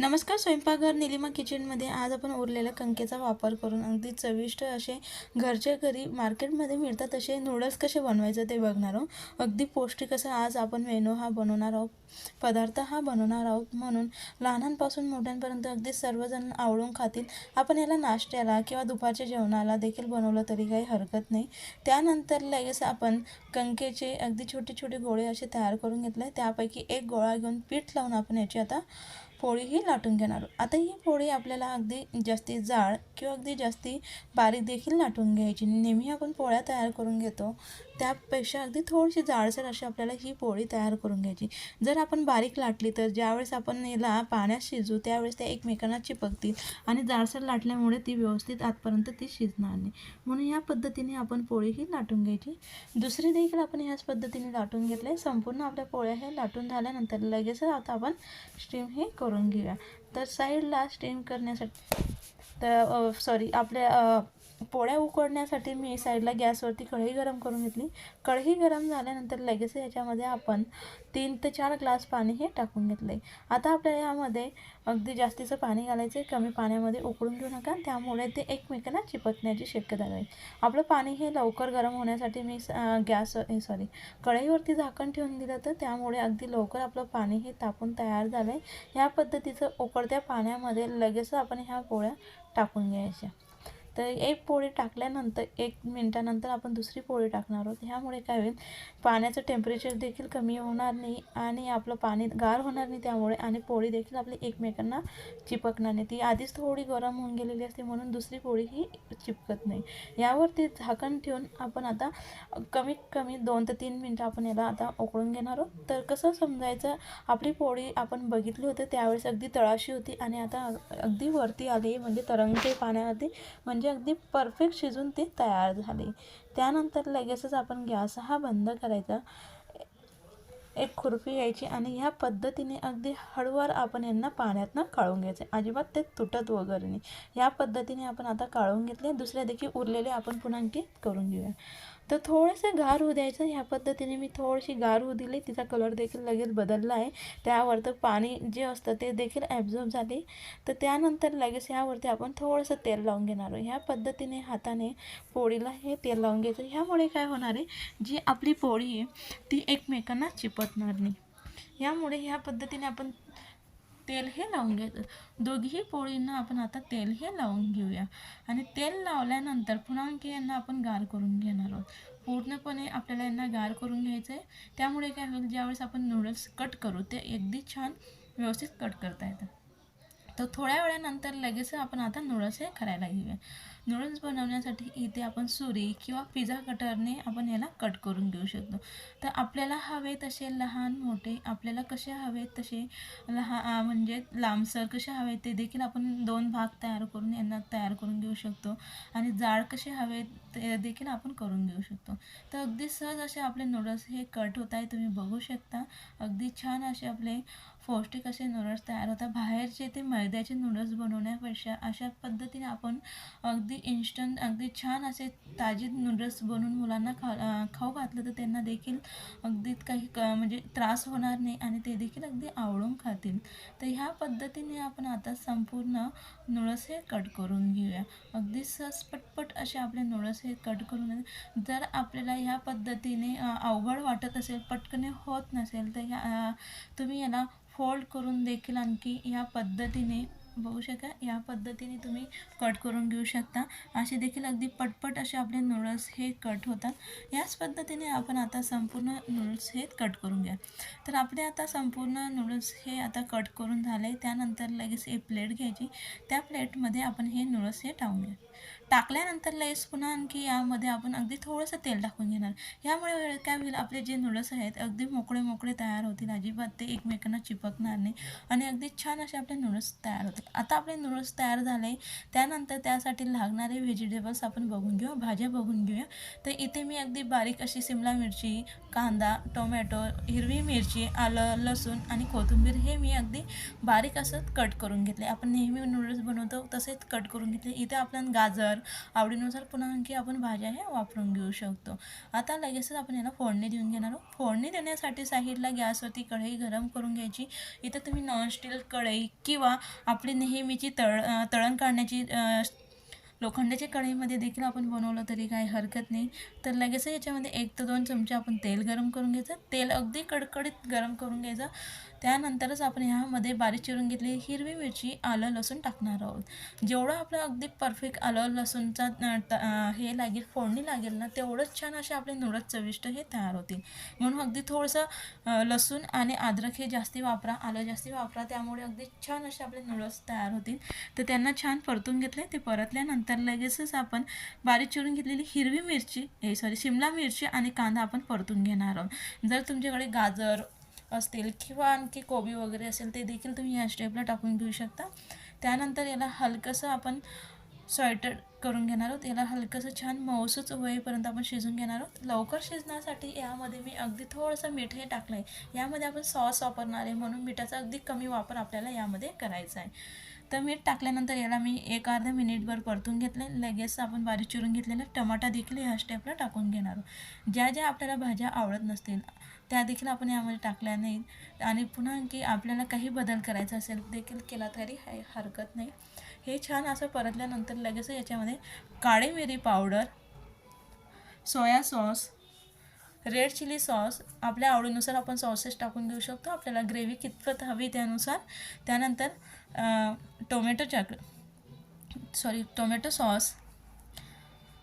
नमस्कार स्वयंपाकघर निलिमा किचनमध्ये आज आपण उरलेल्या कंकेचा वापर करून अगदी चविष्ट असे घरच्या घरी मार्केटमध्ये मिळतात तसे नूडल्स कसे बनवायचं ते बघणार आहोत. अगदी पौष्टिक असं आज आपण मेनू हा बनवणार आहोत. पदार्थ हा बनवणार आहोत म्हणून लहानांपासून मोठ्यांपर्यंत अगदी सर्वजण आवडून खातील. आपण याला नाश्त्याला किंवा दुपारच्या जेवणाला देखील बनवलं तरी काही हरकत नाही. त्यानंतर लगेच आपण कंकेचे अगदी छोटे छोटे गोळे असे तयार करून घेतले. त्यापैकी एक गोळा घेऊन पीठ लावून आपण याची आता पोळी ही लाटून घेणार. आता ही पोळी आपल्याला अगदी जास्ती जाड किंवा अगदी जास्ती बारीक देखील लाटून घ्यायची. नेहमी आपण पोळ्या तयार करून घेतो. त्यापेक्षा अगदी थोडीशी जाडसर अशी आपल्याला ही पोळी तयार करून घ्यायची. जर आपण बारीक लाटली तर ज्यावेळेस आपण याला पाण्यात शिजू त्यावेळेस त्या एकमेकांना चिपकतील आणि जाडसर लाटल्यामुळे ती व्यवस्थित आतपर्यंत ती शिजणार नाही. म्हणून ह्या पद्धतीने आपण पोळी ही लाटून घ्यायची. दुसरी देखील आपण ह्याच पद्धतीने लाटून घेतले संपूर्ण आपल्या पोळ्या हे लाटून झाल्यानंतर लगेचच आता आपण स्टीम हे करून घेऊया. तर साईडला स्टीम करण्यासाठी तर सॉरी आपल्या पोळ्या उकडण्यासाठी मी साईडला गॅसवरती कढई गरम करून घेतली. कढई गरम झाल्यानंतर लगेच याच्यामध्ये आपण तीन ते चार ग्लास पाणी हे टाकून घेतले. आता आपल्याला यामध्ये अगदी जास्तीचं पाणी घालायचं आहे कमी पाण्यामध्ये उकळून घेऊ नका. त्यामुळे ते एकमेकांना चिपकण्याची शक्यता राहील आपलं पाणी हे लवकर गरम होण्यासाठी मी स- गॅस सॉरी कढईवरती झाकण ठेवून दिलं तर त्यामुळे अगदी लवकर आपलं पाणी हे तापून तयार झालं आहे ह्या पद्धतीचं उकळत्या पाण्यामध्ये लगेच आपण ह्या पोळ्या टाकून घ्यायच्या. तर एक पोळी टाकल्यानंतर एक मिनटानंतर आपण दुसरी पोळी टाकणार आहोत. ह्यामुळे काय होईल पाण्याचं टेम्परेचर देखील कमी होणार नाही आणि आपलं पाणी गार होणार नाही त्यामुळे आणि पोळी देखील आपली एकमेकांना चिपकणार नाही. ती आधीच थोडी गरम होऊन गेलेली असते म्हणून दुसरी पोळी ही चिपकत नाही. यावरती झाकण ठेवून आपण आता कमीत कमी दोन ते तीन मिनटं आपण याला आता उकळून घेणार आहोत. तर कसं समजायचं आपली पोळी आपण बघितली होती त्यावेळेस अगदी तळाशी होती आणि आता अगदी वरती आली म्हणजे तरंगते पाण्यावरती म्हणजे अगदी परफेक्ट शिजून ती तयार झाली. त्यानंतर लगेचच आपण गॅस हा बंद करायचा. एक खुरपी घ्यायची आणि ह्या पद्धतीने अगदी हळूवार आपण यांना पाण्यातनं काढून घ्यायचे. अजिबात ते तुटत वगैरे नाही. ह्या पद्धतीने आपण आता काढून घेतले. दुसऱ्या देखील उरलेले आपण पुन्हा आणखी करून घेऊया. तर थोडंसं गार होऊ द्यायचं. ह्या पद्धतीने मी थोडीशी गार होऊ दिली. तिचा कलर देखील लगेच बदलला आहे. त्यावर तर पाणी जे असतं ते देखील ॲब्झॉर्ब झाले. तर त्यानंतर लगेच ह्यावरती आपण थोडंसं तेल लावून घेणार आहोत. ह्या पद्धतीने हाताने पोळीला हे तेल लावून घ्यायचं. ह्यामुळे काय होणार आहे? जी आपली पोळी आहे ती एकमेकांना चिपटणार नाही. यामुळे ह्या पद्धतीने आपण तेल हे लावून घ्यायचं दोघीही पोळींना आपण आता तेल हे लावून घेऊया. आणि तेल लावल्यानंतर पुन्हा आणखी यांना आपण गार करून घेणार आहोत. पूर्णपणे आपल्याला यांना गार करून घ्यायचं आहे त्यामुळे काय होईल? ज्यावेळेस आपण नूडल्स कट करू ते अगदी छान व्यवस्थित कट करता येतात. तर थोड्या वेळानंतर लगेच आपण आता नूडल्स हे करायला घेऊया नूडल्स बनवण्यासाठी इथे आपण सुरी किंवा पिझ्झा कटरने आपण याला कट करून घेऊ शकतो. तर आपल्याला हवे तसे लहान मोठे आपल्याला कसे हवे तसे लहान म्हणजे लांबसर कसे हवे ते देखील आपण दोन भाग तयार करून यांना तयार करून घेऊ शकतो. आणि जाड कसे हवे ते देखील आपण करून घेऊ शकतो. तर अगदी सहज असे आपले नूडल्स हे कट होत आहे तुम्ही बघू शकता. अगदी छान असे आपले पौष्टिक असे नूडल्स तयार होतात. बाहेरचे ते मैद्याचे नूडल्स बनवण्यापेक्षा अशा पद्धतीने आपण अगदी इन्स्टंट अगदी छान असे ताजे नूडल्स बनवून मुलांना खा खाऊ घातलं तर त्यांना देखील अगदी काही क म्हणजे त्रास होणार नाही आणि ते देखील अगदी आवडून खातील. तर ह्या पद्धतीने आपण आता संपूर्ण नूडल्स हे कट करून घेऊया. अगदी सहज झटपट असे आपले नूडल्स हे कट करून जर आपल्याला ह्या पद्धतीने अवघड वाटत असेल पटकने होत नसेल तर ह्या तुम्ही याला फोल्ड करून देखील आणखी ह्या पद्धतीने बघू शका या पद्धतीने तुम्ही कट करून घेऊ शकता. असे देखील अगदी पटपट असे आपले नूडल्स हे कट होतात. याच पद्धतीने आपण आता संपूर्ण नूडल्स हे कट करून घ्या. तर आपले आता संपूर्ण नूडल्स हे आता कट करून झाले. त्यानंतर लगेच एक प्लेट घ्यायची. त्या प्लेटमध्ये आपण हे नूडल्स हे टाकून घ्या. टाकल्यानंतर लेस पुन्हा आणखी यामध्ये आपण अगदी थोडंसं तेल टाकून घेणार. यामुळे काय होईल? आपले जे नूडल्स आहेत अगदी मोकळे मोकळे तयार होतील. अजिबात ते एकमेकांना चिपकणार नाही आणि अगदी छान असे आपले नूडल्स तयार होतील. आता आपले नूडल्स तयार झाले. त्यानंतर त्यासाठी लागणारे व्हेजिटेबल्स आपण बघून घेऊ. भाज्या बघून घेऊया. तर इथे मी अगदी बारीक अशी सिमला मिरची कांदा टोमॅटो हिरवी मिरची आलं लसूण आणि कोथिंबीर हे मी अगदी बारीक असं कट करून घेतले. आपण नेहमी नूडल्स बनवतो तसेच कट करून घेतले. इथे आपण गाजर गाजर आवडीनुसार पुन्हा आणखी आपण भाज्या ह्या वापरून घेऊ शकतो. आता लगेचच आपण याला फोडणी देऊन घेणार आहोत. फोडणी देण्यासाठी साईडला गॅसवरती कढई गरम करून घ्यायची. इथं तुम्ही नॉनस्टील कढई किंवा आपली नेहमीची तळ तळण काढण्याची लोखंडाच्या कढईमध्ये देखील आपण बनवलं तरी काही हरकत नाही. तर लगेच याच्यामध्ये एक ते दोन चमचे आपण तेल गरम करून घ्यायचं. तेल अगदी कडकडीत गरम करून घ्यायचं. त्यानंतरच आपण ह्यामध्ये बारीक चिरून घेतलेली हिरवी मिरची आलं लसूण टाकणार आहोत. जेवढं आपलं अगदी परफेक्ट आलं लसूणचा हे लागेल फोडणी लागेल ना तेवढंच छान असे आपले नूडल्स चविष्ट हे तयार होतील. म्हणून अगदी थोडंसं लसूण आणि अद्रक हे जास्ती वापरा आलं जास्ती वापरा. त्यामुळे अगदी छान असे आपले नूडल्स तयार होतील. तर त्यांना छान परतून घेतले. ते परतल्यानंतर तर लगेचच आपण बारीक चिरून घेतलेली हिरवी मिरची हे सॉरी शिमला मिरची आणि कांदा आपण परतून घेणार आहोत. जर तुमच्याकडे गाजर असतील किंवा आणखी कोबी वगैरे असेल ते देखील तुम्ही या स्टेपला टाकून घेऊ शकता. त्यानंतर याला हलकंसं आपण सॉयटर करून घेणार आहोत. याला हलकंसं छान मऊसच होईपर्यंत आपण शिजून घेणार आहोत. लवकर शिजण्यासाठी यामध्ये मी अगदी थोडंसं मीठ हे टाकलं आहे यामध्ये आपण सॉस वापरणार आहे म्हणून मिठाचा अगदी कमी वापर आपल्याला यामध्ये करायचा आहे. तर मीठ टाकल्यानंतर याला मी एक अर्धा मिनिटभर परतून घेतले. लगेच आपण बारीक चिरून घेतलेला. टमाटा देखील ह्या स्टेपला टाकून घेणार आहोत. ज्या ज्या आपल्याला भाज्या आवडत नसतील त्या देखील आपण यामध्ये टाकल्या नाहीत. आणि पुन्हा आणखी आपल्याला काही बदल करायचा असेल देखील केला तरी हरकत नाही. हे छान असं परतल्यानंतर लगेच याच्यामध्ये काळी मिरी powder soya sauce red chilli sauce आपल्या आवडीनुसार आपण सॉसेस टाकून घेऊ शकतो. आपल्याला ग्रेव्ही कितपत हवी त्यानुसार. त्यानंतर टोमॅटो चाक sorry tomato sauce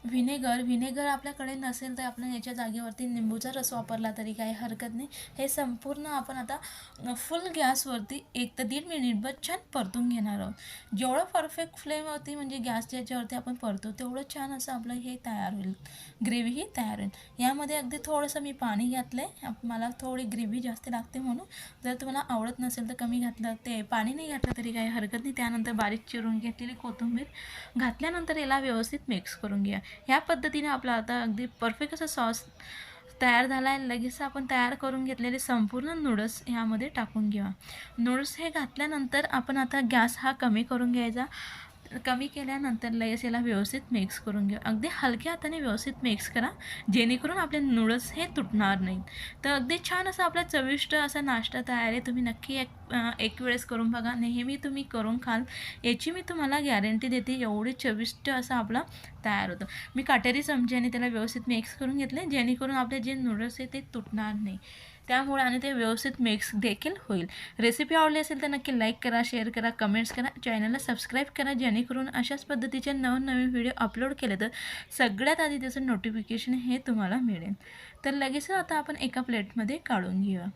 vinegar vinegar आपल्याकडे नसेल तर आपण याच्या जागेवरती निंबूचा रस वापरला तरी काही हरकत नाही. हे संपूर्ण आपण आता फुल गॅसवरती एक ते दीड मिनिटभर छान परतून घेणार आहोत. जेवढं परफेक्ट फ्लेमवरती म्हणजे गॅसच्या याच्यावरती आपण परतो तेवढं छान असं आपलं हे तयार होईल. ग्रेव्हीही तयार होईल. यामध्ये अगदी थोडंसं मी पाणी घातलं आहे मला थोडी ग्रेव्ही जास्त लागते म्हणून. जर तुम्हाला आवडत नसेल तर कमी घातलं ते पाणी नाही घातलं तरी काही हरकत नाही. त्यानंतर बारीक चिरून घेतलेली कोथिंबीर. घातल्यानंतर याला व्यवस्थित मिक्स करून घ्या. ह्या पद्धतीने आपला आता अगदी परफेक्ट असा सॉस तयार झाला आहे. लगेच आपण तयार करून घेतलेले संपूर्ण नूडल्स ह्यामध्ये टाकून घ्या नूडल्स हे घातल्यानंतर आपण आता गॅस हा कमी करून घ्यायचा. कमी केल्यानंतर लगेच याला व्यवस्थित मिक्स करून घ्या अगदी हलक्या हाताने व्यवस्थित मिक्स करा. जेणेकरून आपले नूडल्स हे तुटणार नाहीत. तर अगदी छान असा आपला चविष्ट असा नाश्ता तयार आहे. तुम्ही नक्की एक एक वेळेस करून बघा नेहमी तुम्ही करून खाल. याची मी तुम्हाला गॅरंटी देते एवढी चविष्ट असं आपलं तयार होतं. मी काटेरी चमच्याने त्याला व्यवस्थित मिक्स करून घेतले जेणेकरून आपले जे नूडल्स आहे ते तुटणार नाही. त्यामुळे आणि ते व्यवस्थित मिक्स देखील होईल. रेसिपी आवडली असेल तर नक्की लाईक करा शेअर करा कमेंट्स करा चॅनलला सबस्क्राईब करा जेणेकरून अशाच पद्धतीचे नवनवीन व्हिडिओ अपलोड केले तर सगळ्यात आधी त्याचं नोटिफिकेशन हे तुम्हाला मिळेल. तर लगेच आता आपण एका प्लेटमध्ये काढून घेऊया.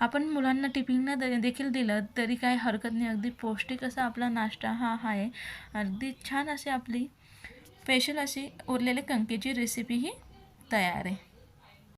आपण मुलांना टिफिनला दे देखील दिलं तरी काही हरकत नाही. अगदी पौष्टिक असा आपला नाश्ता हा आहे. अगदी छान अशी आपली स्पेशल अशी उरलेल्या कंकेची रेसिपी ही तयार आहे.